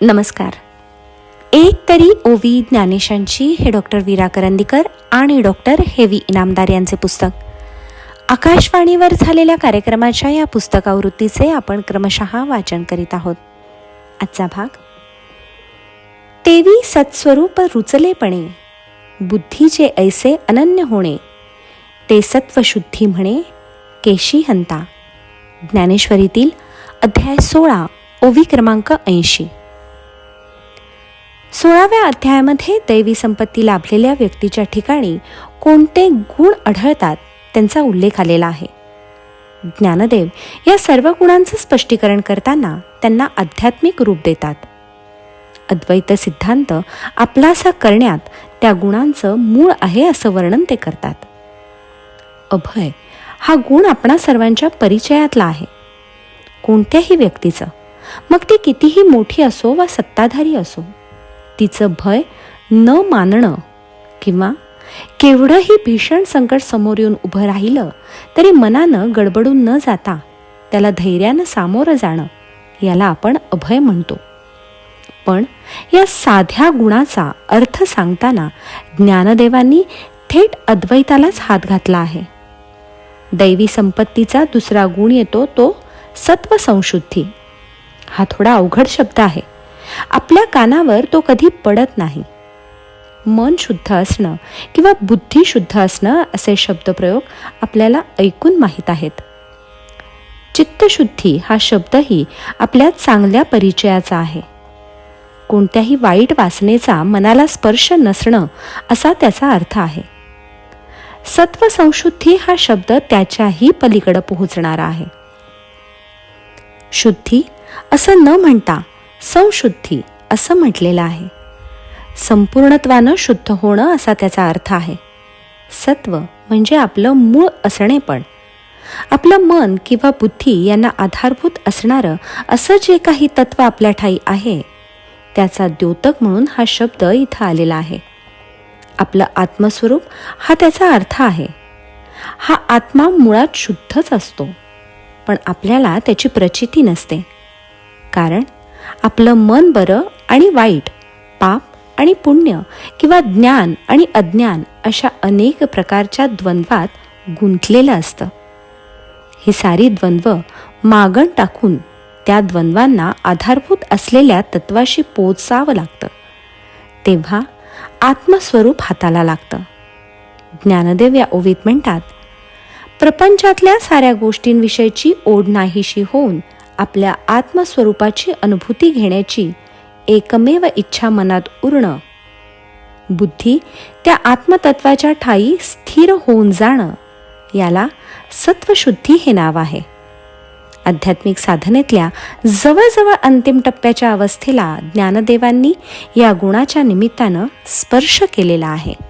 नमस्कार. एक तरी ओवी ज्ञानेशांची हे डॉक्टर वीरा करंदीकर आणि डॉक्टर हेवी इनामदार यांचे पुस्तक. आकाशवाणीवर झालेल्या कार्यक्रमाच्या या पुस्तकावृत्तीचे आपण क्रमशः वाचन करीत आहोत. आजचा भाग तेवी सत्स्वरूप रुचलेपणे बुद्धीचे ऐसे अनन्य होणे ते सत्वशुद्धी म्हणे केशी हंता. ज्ञानेश्वरीतील अध्याय सोळा ओवी क्रमांक ऐंशी. सोळाव्या अध्यायामध्ये दैवी संपत्ती लाभलेल्या व्यक्तीच्या ठिकाणी कोणते गुण आढळतात त्यांचा उल्लेख आलेला आहे. ज्ञानदेव या सर्व गुणांचं स्पष्टीकरण करताना त्यांना आध्यात्मिक रूप देतात. अद्वैत सिद्धांत आपलासा करण्यात त्या गुणांचं मूळ आहे असं वर्णन ते करतात. अभय हा गुण आपणा सर्वांच्या परिचयातला आहे. कोणत्याही व्यक्तीचं मग ती कितीही मोठी असो वा सत्ताधारी असो तिचं भय न मानणं किंवा केवढंही भीषण संकट समोर येऊन उभं राहिलं तरी मनानं गडबडून न जाता त्याला धैर्यानं सामोरं जाणं याला आपण अभय म्हणतो. पण या साध्या गुणाचा अर्थ सांगताना ज्ञानदेवांनी थेट अद्वैतालाच हात घातला आहे. दैवी संपत्तीचा दुसरा गुण येतो तो सत्व संशुद्धी हा थोडा अवघड शब्द आहे. आपल्या कानावर तो कधी पडत नाही. मन शुद्ध असणं किंवा बुद्धी शुद्ध असणं असे शब्दप्रयोग आपल्याला ऐकून माहीत आहेत. चित्तशुद्धी हा शब्दही आपल्या चांगल्या परिचयाचा आहे. कोणत्याही वाईट वासनेचा मनाला स्पर्श नसणं असा त्याचा अर्थ आहे. सत्व संशुद्धी हा शब्द त्याच्याही पलीकडे पोहोचणारा आहे. शुद्धी असं न म्हणता संशुद्धी असं म्हटलेलं आहे. संपूर्णत्वानं शुद्ध होणं असा त्याचा अर्थ आहे. सत्व म्हणजे आपलं मूळ असणे पण. आपलं मन किंवा बुद्धी यांना आधारभूत असणारं असं जे काही तत्व आपल्या ठाई आहे त्याचा द्योतक म्हणून हा शब्द इथं आलेला आहे. आपलं आत्मस्वरूप हा त्याचा अर्थ आहे. हा आत्मा मुळात शुद्धच असतो पण आपल्याला त्याची प्रचिती नसते. कारण आपलं मन बरं आणि वाईट पाप आणि पुण्य किंवा ज्ञान आणि अज्ञान अशा अनेक प्रकारच्या द्वंद्वात गुंतलेलं असतं. ही सारी द्वंद्व मागण टाकून त्या द्वंद्वांना आधारभूत असलेल्या तत्वाशी पोचावं लागतं. तेव्हा आत्मस्वरूप हाताला लागतं. ज्ञानदेव या ओवीत म्हणतात प्रपंचातल्या साऱ्या गोष्टींविषयीची ओढ नाहीशी होऊन आपल्या आत्मस्वरूपाची अनुभूती घेण्याची एकमेव इच्छा मनात उरणं. बुद्धी त्या आत्मतत्वाच्या ठाई स्थिर होऊन जाणं याला सत्वशुद्धी हे नाव आहे. आध्यात्मिक साधनेतल्या जवळजवळ अंतिम टप्प्याच्या अवस्थेला ज्ञानदेवांनी या गुणाच्या निमित्तानं स्पर्श केलेला आहे.